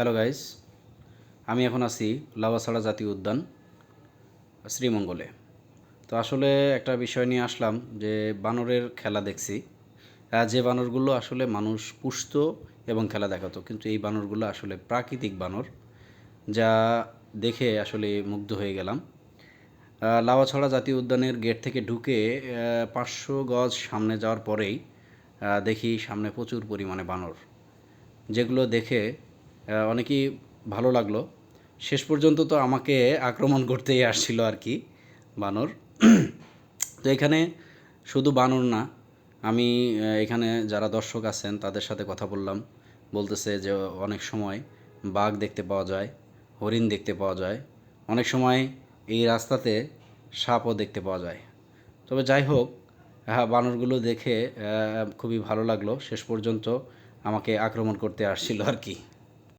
Hello guys আমি এখন আছি লাভাছড়া জাতীয় উদ্যান, শ্রীমঙ্গলে। তো আসলে একটা বিষয় নিয়ে আসলাম যে বানরের খেলা দেখছি। যে বানরগুলো আসলে মানুষ পুষত এবং খেলা দেখাতো, কিন্তু এই বানরগুলো আসলে প্রাকৃতিক বানর, যা দেখে আসলে মুগ্ধ হয়ে গেলাম। লাওয়াছড়া জাতীয় উদ্যানের গেট থেকে ঢুকে পাঁচশো গজ সামনে যাওয়ার পরেই দেখি সামনে প্রচুর পরিমাণে বানর, যেগুলো দেখে অনেকই ভালো লাগল। শেষ পর্যন্ত তো আমাকে আক্রমণ করতেই আসছিল আর কি, বানর। তো এখানে শুধু বানর না, আমি এখানে যারা দর্শক আছেন, তাদের সাথে কথা বললাম। বলতেছে যে অনেক সময় বাঘ দেখতে পাওয়া যায়, হরিণ দেখতে পাওয়া যায়। অনেক সময় এই রাস্তাতে সাপও দেখতে পাওয়া যায়। তবে যাই হোক হ্যাঁ বানরগুলো দেখে খুবই ভালো লাগল। শেষ পর্যন্ত আমাকে আক্রমণ করতে আসছিল আর কি।